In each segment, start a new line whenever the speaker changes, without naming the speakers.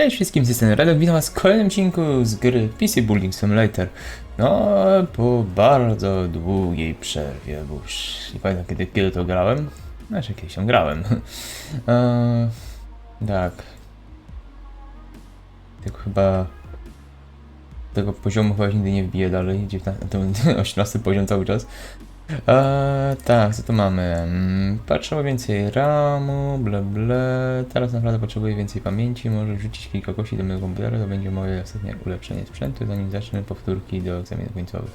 Cześć wszystkim, z jestem Radek, witam was w kolejnym odcinku z gry PC Building Simulator. No, po bardzo długiej przerwie, bo już nie pamiętam kiedy, kiedy to grałem. Znaczy kiedyś tam grałem. eee, tak. Tylko chyba tego poziomu chyba nigdy nie wbiję dalej, 19, ten 18 poziom cały czas. Eee, tak, co tu mamy? Mm, Potrzebuję więcej ramu, ble ble. Teraz naprawdę potrzebuję więcej pamięci. Może wrzucić kilka kości do mojego komputera, to będzie moje ostatnie ulepszenie sprzętu, zanim zacznę powtórki do egzaminów końcowych.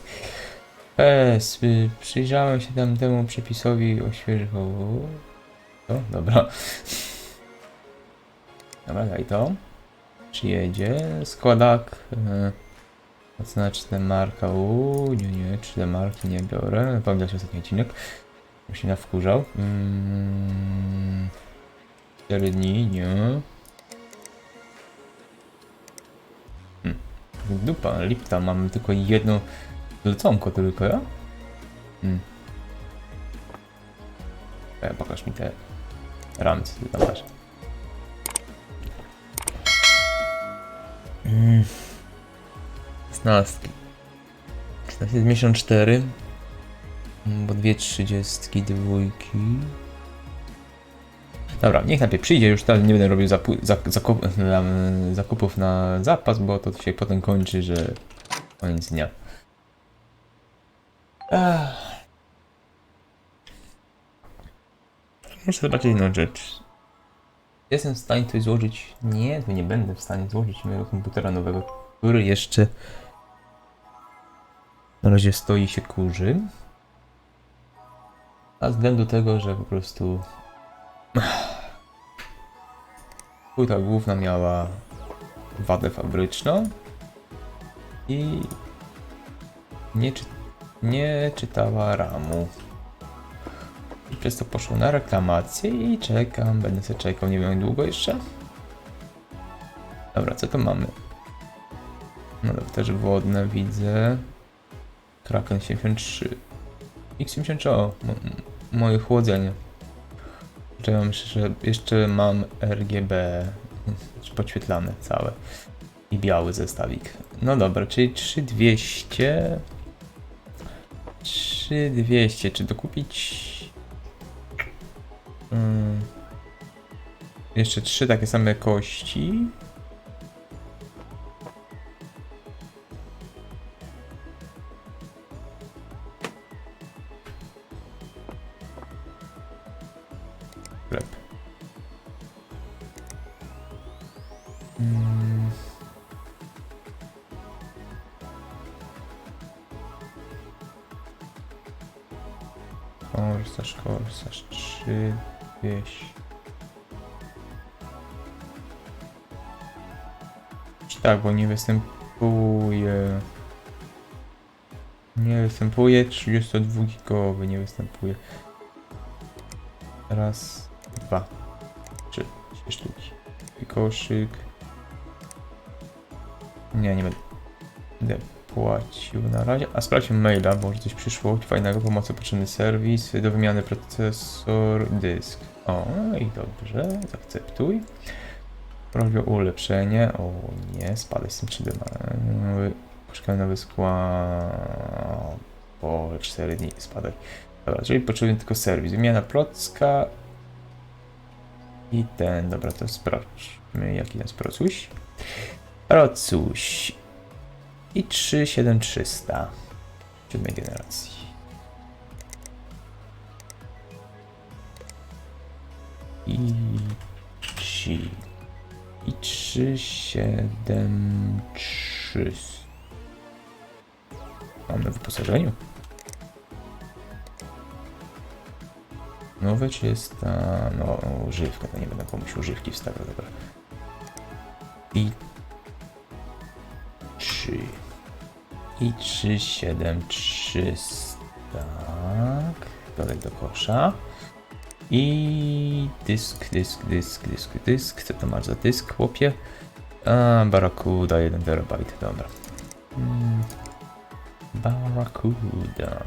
Y, przyjrzałem się tam temu przepisowi o świeżych o... O, dobra. Dobra, daj to. Przyjedzie. Składak. E, Ocena 3D marka, uuu, nie, nie, 3D marki nie biorę. Pamiętasz ostatni odcinek? Bo się nawkurzał. Mm, 4 dni, nie. Hmm. Dupa, lipta, mamy tylko jedno zleconko tylko, ja? Hmm. E, pokaż mi te ramy, co ty tam masz. Mm. 16. 16 jest miesiąc 4. Mm, Bo dwie trzydziestki, dwójki. Dobra, niech najpierw przyjdzie, już teraz nie będę robił zapu- zakupów na zapas, bo to się potem kończy, że koniec dnia. Ech. Muszę zobaczyć inną rzecz. Jestem w stanie coś złożyć? Nie, to nie będę w stanie złożyć mojego komputera nowego, który jeszcze na razie stoi się kurzy. A względu tego, że po prostu płyta główna miała wadę fabryczną i nie, czy, nie czytała ramu. I przez to poszło na reklamację i czekam, będę sobie czekał, nie wiem jak długo jeszcze. Dobra, co to mamy? No też wodne widzę. Kraken 73. X73, o, mo- m- moje chłodzenie. Jeszcze mam, jeszcze, jeszcze mam RGB podświetlane całe. I biały zestawik. No dobra, czyli 3200. 3200, czy dokupić? Mm. Jeszcze trzy takie same kości. Tak, bo nie występuje. Nie występuje, 32 gigowy nie występuje. Raz, dwa, trzy, trzy sztuki. Koszyk. Nie, nie będę. Płacił na razie. A sprawdźmy maila, może coś przyszło fajnego. Pomocy potrzebny serwis. Do wymiany procesor, dysk. O, i dobrze, zaakceptuj. O ulepszenie. O nie, spadaj z tym 3D. Nowy, poszukamy nowy skład. Po 4 dni spadaj. Dobra, czyli potrzebuję tylko serwis. Wymiana procka. I ten, dobra, to sprawdźmy jaki jest procuś. Procuś. I 37300. Siódmej generacji. I 3. I 373. Mamy w wyposażeniu. Nowe czy jest ta... no używka, to nie będę komuś używki wstawiał, dobra. I 3 i 3, 7, 300 tak, dodaj do kosza i dysk, dysk, dysk, dysk, dysk, co to masz za dysk, chłopie? A, Barracuda 1 terabajt, dobra. Mm. Barracuda.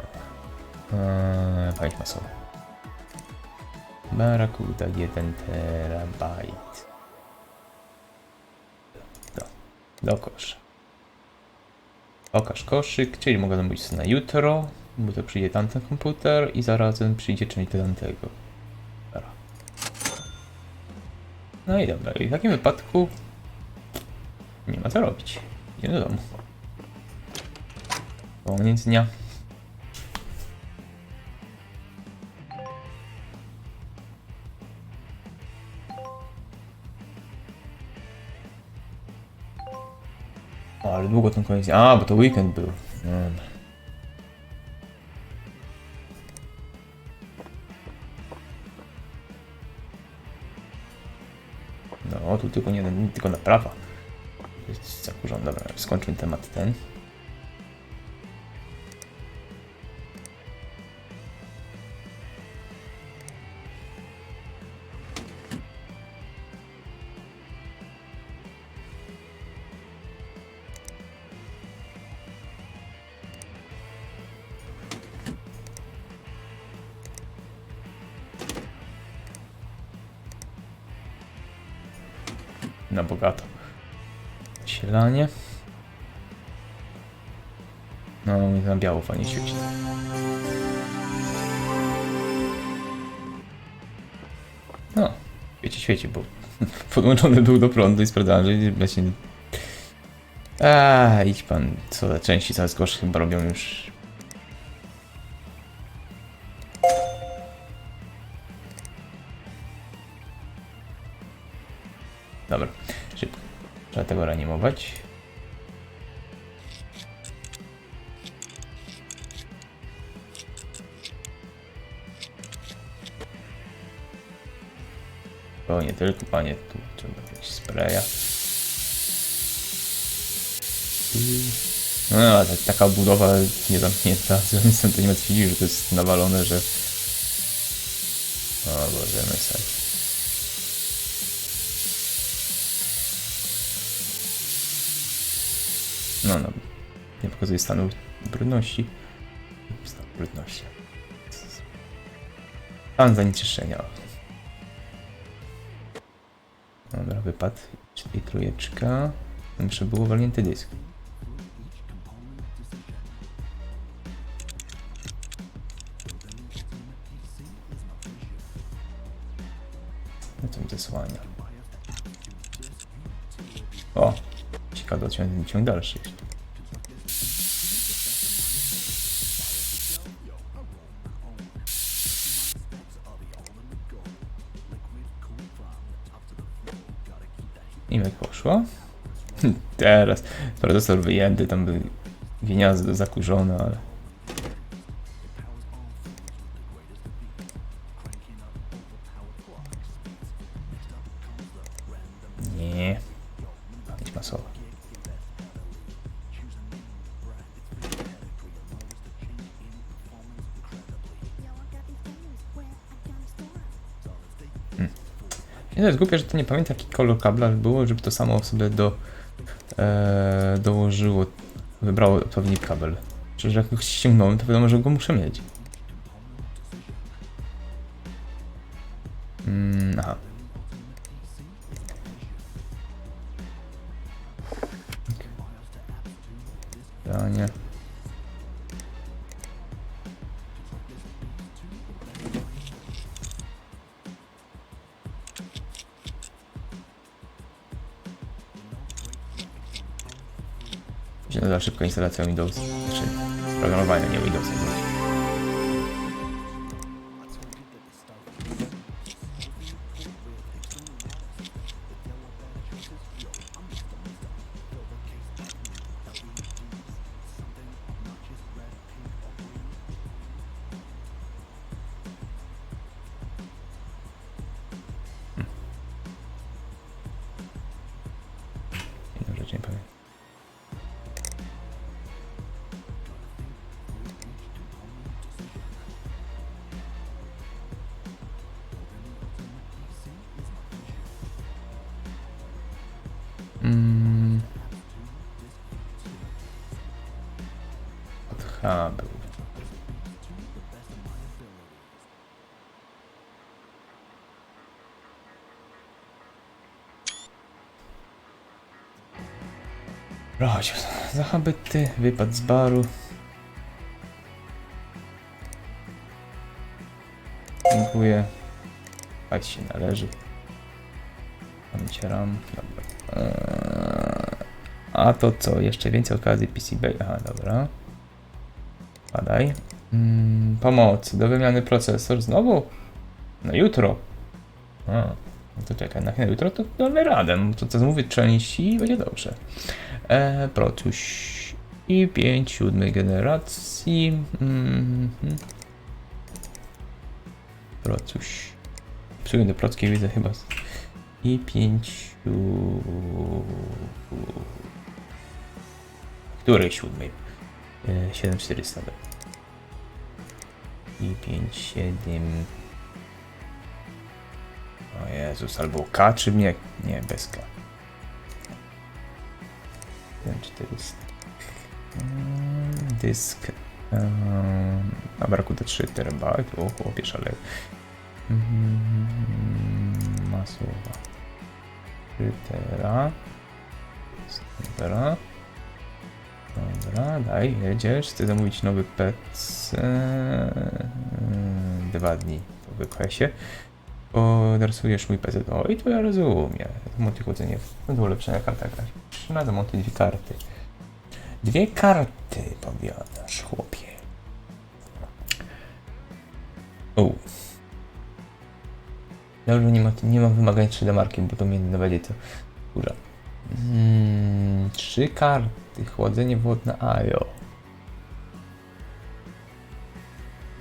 Eee, Pamięć masowa. Barracuda 1 terabajt.
Do kosza. Pokaż koszyk, czyli mogę zamówić na jutro, bo to przyjdzie tamten komputer i zarazem przyjdzie część do tamtego. Dobra. No i dobra, i w takim wypadku nie ma co robić. Idziemy do domu. Koniec dnia. Ale długo ten koniec. A, bo to weekend był. No, tylko nie, tylko naprawa. Zakurzony. Dobra, skończmy temat ten. Na bogato. Sielanie. No, mi na biało fajnie świeci. No, świeci, świeci, bo podłączony był do prądu i sprawdzałem, że właśnie... A, idź pan, co za części coraz gorsze chyba robią już... tego reanimować. O, nie tylko, panie, tu trzeba jakiegoś spraya. No, ale tak- taka budowa niezamknięta, nic to nie ma co dziwić, że to jest nawalone, że... O Boże, mesaj. No, no. Nie pokazuje stanu brudności. Stan brudności. Stan zanieczyszczenia. Dobra, wypad. Czyli trójeczka. Muszę było walnięty dysk. No to mi zasłania. O! Ciekawe, ciąg, ciąg dalszy. I jak poszło? Teraz procesor wyjęty, tam by gniazdo zakurzone, ale... Jest głupie, że to nie pamiętam jaki kolor kabla było, żeby to samo sobie do, e, dołożyło, wybrało odpowiedni kabel. Że jak go ściągnąłem, to wiadomo, że go muszę mieć. Mm, aha. Danie. się szybka instalacja Windows, znaczy programowania, nie Windows. Jedną H był.
Chodź. Zachabyty, wypad z baru. Dziękuję. Hajs się należy. Pamięcieram. Dobra. Eee, a to co? Jeszcze więcej okazji PC Bay. Aha, dobra. Badaj. Mm, pomoc. Do wymiany procesor. Znowu? No jutro. A, no to czekaj, na jutro to damy radę. No To co mówię, części i będzie dobrze. E, Procuś. I 5 siódmej generacji. Mhm. Procuś. Psuję do prockiej widzę chyba. I 5. Której siódmej? E, 7400. dobra. I 5, 7. O Jezus, albo K czy nie? Nie, bez K. 7400. Mm, Dysk. Um, na braku to 3 TB. O chłopie szale. Mm, Masowa. 3 tera. Dobra. Dobra, daj, jedziesz. Chcę zamówić nowy PC. Mm, Dwa dni po wykresie. Podrasujesz mój PC. O, i to ja rozumiem. Multichłodzenie. No to ulepszenia karta graficzna. Na zamontuj dwie karty. Dwie karty, powiadasz, chłopie. O. Dobrze, nie ma, nie mam wymagań 3D marki, bo to mnie nie będzie to kurza. Mm, trzy karty. Chłodzenie wodne AIO.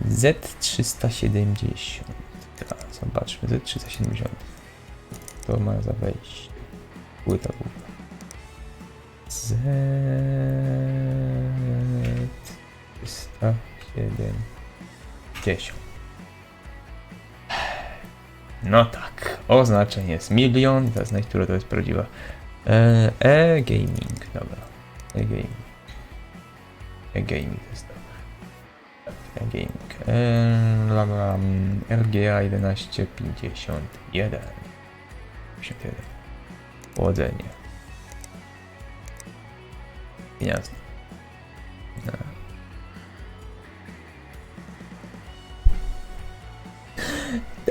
Z370. Tak, zobaczmy. Z370. To ma za wejście. Płyta główna. Z 370. No tak, oznaczenie jest milion, teraz znajdź, która to jest prawdziwa. E, E-gaming, dobra. E-gaming. E-gaming jest dobra. Tak, E-gaming. E, LGA 1151. 51. Chłodzenie. Jasne. No.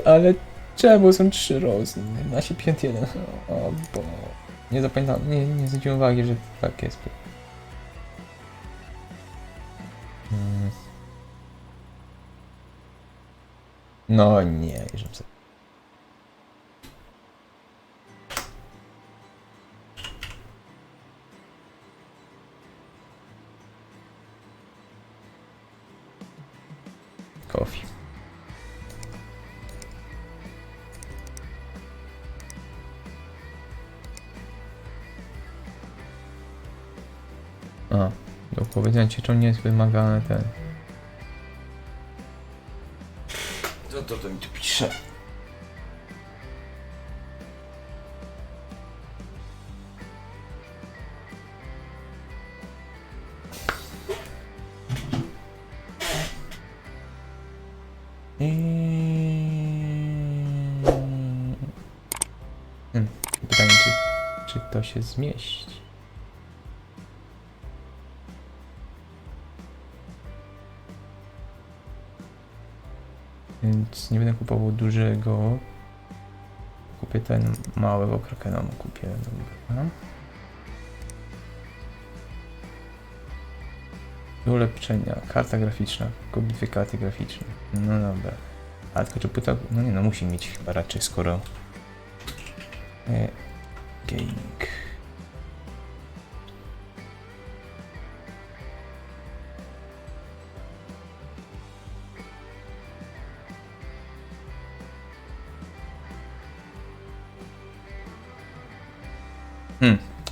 Ale czemu są trzy rozy? Na się 51. O bo. Nie zapamiętam, nie, nie zwróciłem uwagi, że tak jest. No nie, żebym sobie. Coffee. A, do powiedzenia ci, czemu nie jest wymagane ten. To, to mi tu pisze? Hmm, Pytanie, czy, czy to się zmieści? Więc nie będę kupował dużego. Kupię ten małego krakena, mu kupię. Dobra. Do ulepszenia. Karta graficzna. Kupię dwie karty graficzne. No dobra. A tylko czy płyta... No nie no, musi mieć chyba raczej skoro... E, gaming.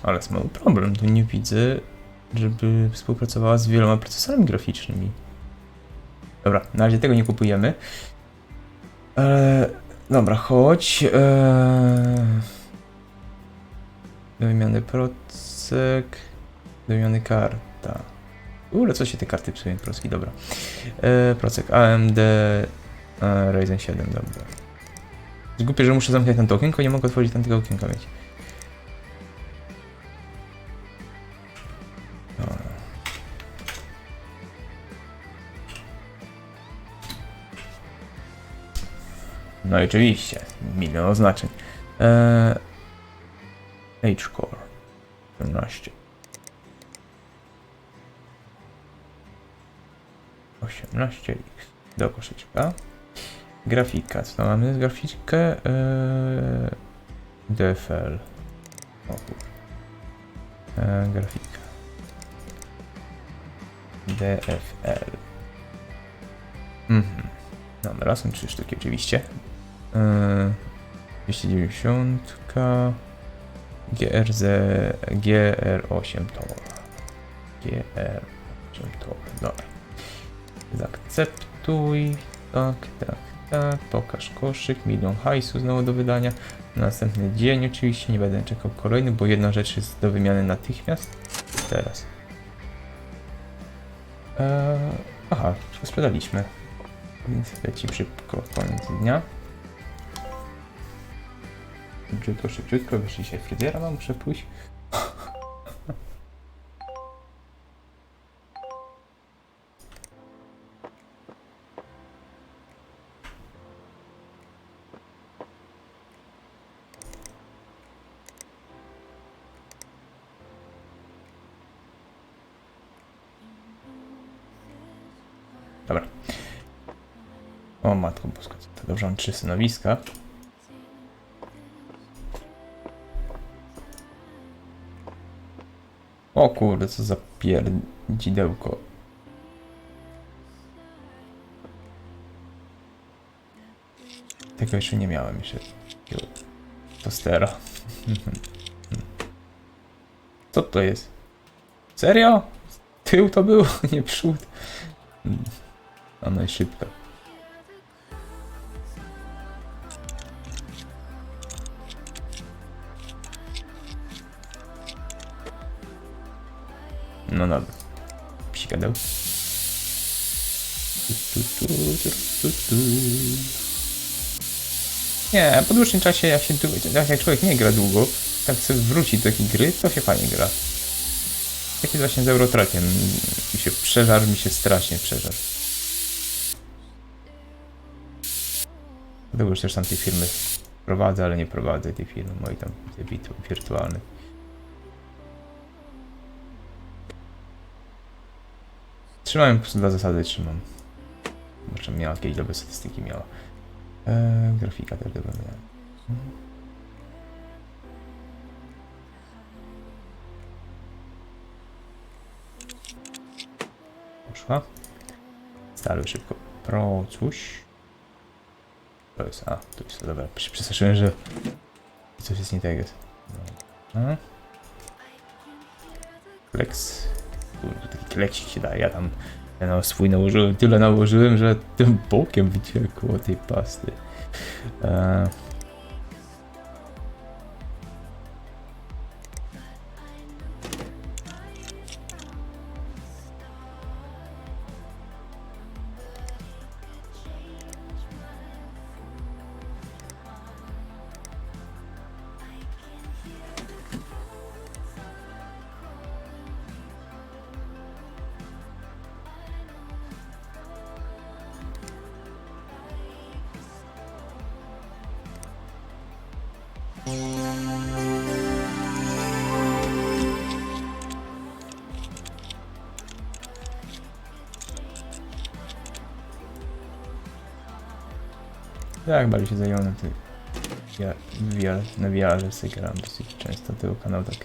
Ale jest mały problem. Tu nie widzę, żeby współpracowała z wieloma procesorami graficznymi. Dobra, na razie tego nie kupujemy. Eee, dobra, chodź. Eee, do wymiany procek. Do wymiany karta. Ule, co się te karty psują? Proski, dobra. Eee, procek AMD e, Ryzen 7, dobra. Zgubię, że muszę zamknąć ten okienko, nie mogę otworzyć tamtego okienka mieć. No i oczywiście, milion oznaczeń. Eee, H-Core 18. 18X do koszyczka. Grafika, co mamy z graficzkę? Eee, DFL. O. Eee, grafika. DFL. Mhm. Dobra, są trzy sztuki oczywiście. Eee, 290 GRZ GR8 Tor. GR8 Tor. Dobra. Zaakceptuj. Tak, tak, tak. Pokaż koszyk. Milion hajsu znowu do wydania. Następny dzień oczywiście. Nie będę czekał kolejny, bo jedna rzecz jest do wymiany natychmiast. Teraz. Eee, aha, sprzedaliśmy. Więc leci szybko koniec dnia. Szybciutko, szybciutko, wiesz, dzisiaj fryzjera mam, muszę pójść. Dobra. O matko boska, to dobrze, mam trzy stanowiska. O kurde, co za pierdzidełko. Tego jeszcze nie miałem jeszcze. Tostera. Co to jest? Serio? Tył to był, nie przód. Ona jest szybka. Tu. Nie, po dłuższym czasie, jak, się, jak człowiek nie gra długo, tak chce wrócić do takiej gry, to się fajnie gra. Tak jest właśnie z Eurotrackiem. Mi się przeżar, mi się strasznie przeżar. Dlatego już też tam tej firmy prowadzę, ale nie prowadzę tej firmy mojej tam tej wirtualnej. Trzymałem po prostu dla zasady, trzymam. Może miała jakieś dobre statystyki miała. Eee, grafika też dobra miała. Poszła. Stary szybko. Pro coś. To jest, a, to jest, dobra, przestraszyłem, że coś jest nie tak jest. Dobra. Flex. Kurde, taki kleksik się daje, ja tam ja na swój nałożyłem, tyle nałożyłem, że tym bokiem wyciekło tej pasty. Eee. Tak, bardziej się zająłem na tym. Ja VR, na VR sobie dosyć często tego kanału tak.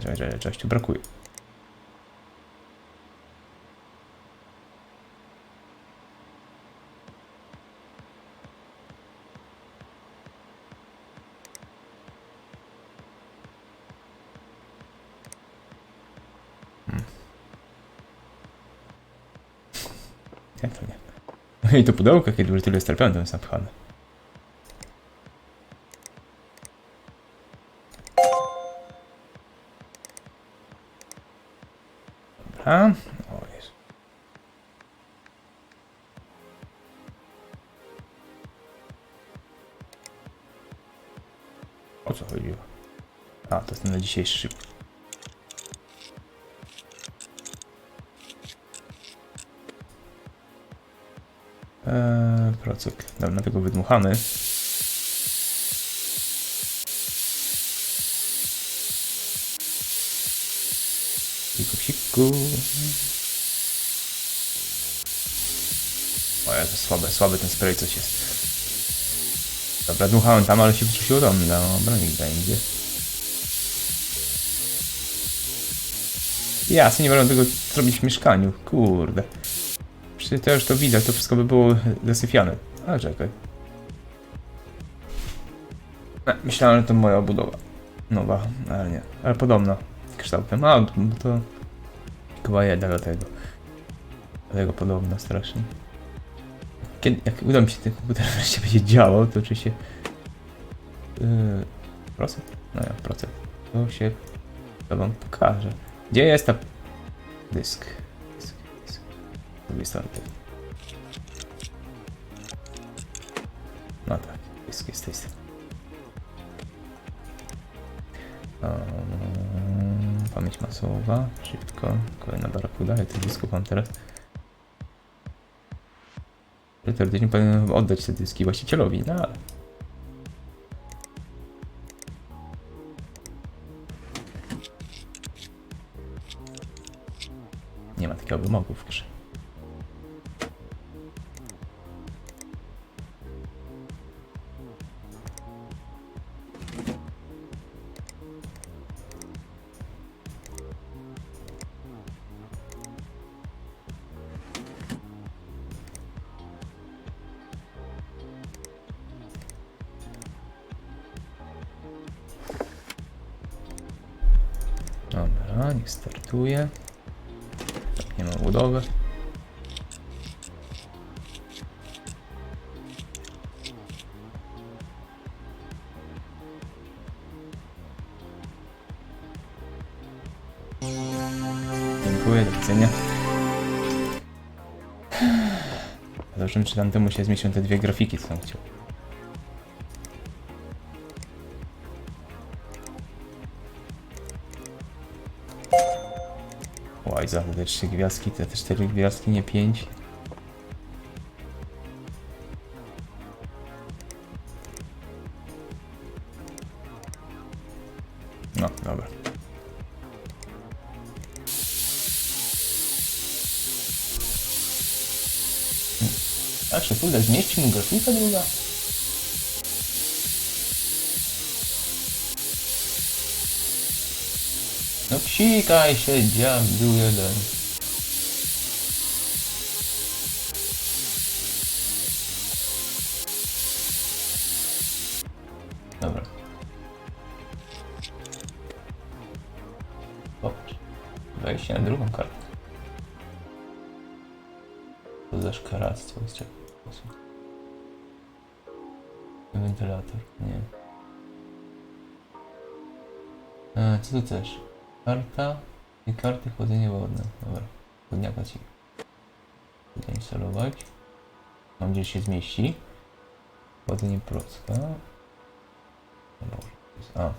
Czekaj, czegoś tu brakuje. i to pudełko, kiedy już tyle jest trapione, to jest napchane. Dobra. O Jezu. O co chodziło? A, to jest na dzisiejszy szyb. Procek. Dobra, tego wydmuchamy. Siku, siku. O, ja to słabe, słaby ten spray coś jest. Dobra, dmuchałem tam, ale się wyczusiło do mnie. Dobra, niech będzie. Jasne, nie wolno tego zrobić w mieszkaniu. Kurde. Przecież to już to widać, to wszystko by było zasyfiane. Ale czekaj. E, Myślałem, że to moja budowa. Nowa, ale nie. Ale podobna kształtem. A, to chyba jedna do tego. Do tego podobna strasznie. Kiedy, jak uda mi się ten komputer wreszcie będzie działał, to oczywiście... Yy, procent? No ja, procent. To się... To wam pokażę. Gdzie jest ta... Dysk. Ty. No tak, jest tej strony. Um, pamięć masowa, szybko, kolejna barakuda, ja tych dysków mam teraz. Teoretycznie powinienem oddać te dyski właścicielowi, no ale... Nie ma takiego wymogu w grze. Niech startuje. Nie ma budowy. Dziękuję, do widzenia. Zobaczymy, czy tam temu się zmieścią te dwie grafiki, co chciał. Oj, za te trzy gwiazdki, te te cztery gwiazdki, nie pięć. No, dobra. Tak, że kurde, zmieści mu grafika druga? No psikaj się, dziadu jeden. Dobra. Popatrz. Wejście na drugą kartę. To za szkaractwo jest? Wentylator, nie. A, co tu też? Karta i karty chłodzenie wodne. Dobra, chłodniaka ci zainstalować. Mam gdzie się zmieści. Chłodzenie procka. A.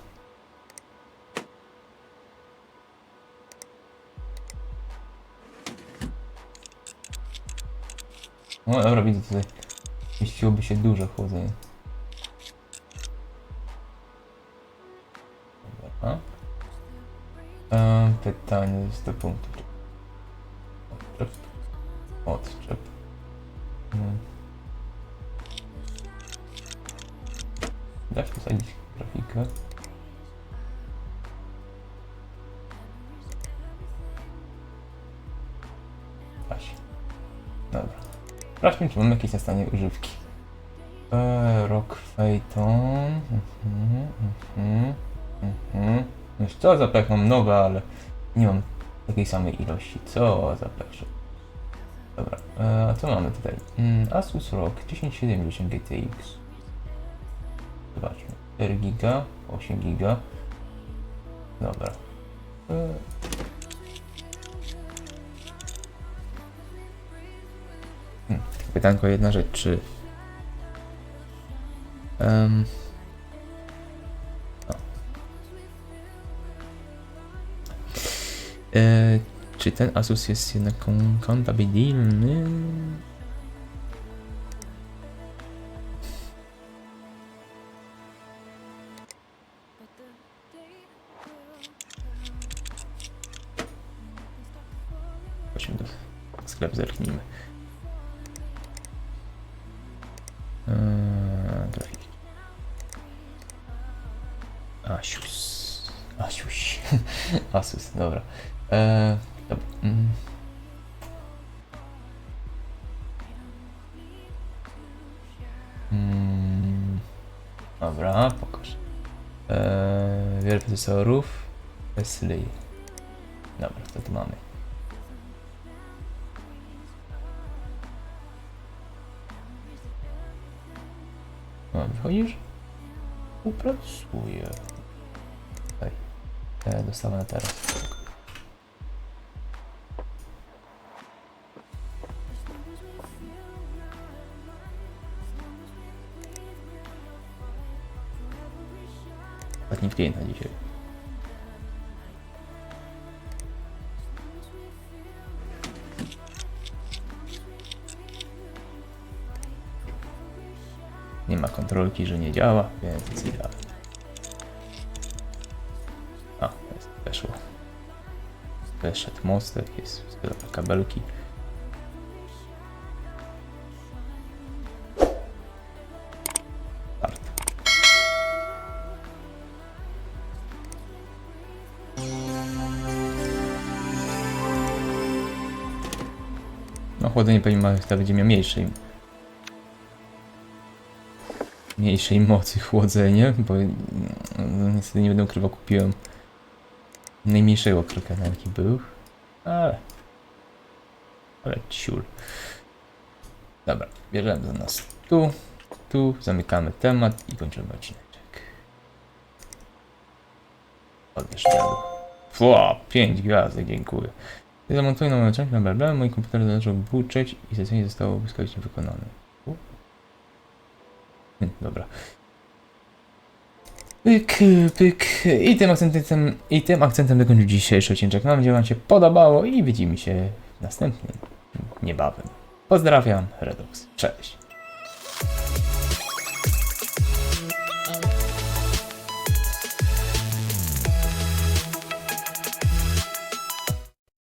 No dobra, widzę tutaj. Mieściłoby się duże chłodzenie. Pytanie z do punktu. Odczep. Odczep. Hmm. Dasz posadzić grafikę. Aś. Dobra. Sprawdźmy, czy mamy jakieś na stanie używki. Eee, Rock Phaeton. Mhm, mhm, mhm. No już co za pech, mam nowe, ale nie mam takiej samej ilości. Co za pech. Dobra, e, a co mamy tutaj? Mm, Asus ROG 1070 GTX. Zobaczmy. 4 giga, 8 giga. Dobra. E, Hmm, pytanko jedna rzecz, czy... Em, E, czy ten Asus jest jednak kom kompatybilny? Chodźmy do sklep zerknijmy. Eee, grafiki. Asus. Asus, dobra. Dob- mm. Mm, Dobra, pokaż. Eee, wiele procesorów. Wesley. Dobra, co tu mamy? No, wychodzisz? Upracuję. E, dostawa na teraz. Ostatni dzisiaj. Nie ma kontrolki, że nie działa, więc idealnie. A, jest, weszło. Weszedł mostek, jest sklepa kabelki. No chłodzenie pewnie ma, to będzie miał mniejszej mniejszej mocy chłodzenie, bo no, niestety nie będę ukrywał, kupiłem najmniejszego krokana jaki był, ale ale ciul. Dobra, bierzemy do nas tu, tu, zamykamy temat i kończymy odcineczek. Odbierz dziadu. Fua, 5 gwiazdek, dziękuję. Zamontuję nową część na bla mój komputer zaczął buczeć i zlecenie zostało błyskawicznie wykonane. Dobra. Pyk, pyk. I tym akcentem, i tym akcentem dokończę dzisiejszy odcinek. Mam nadzieję, Wam się podobało i widzimy się w następnym niebawem. Pozdrawiam, Redox. Cześć.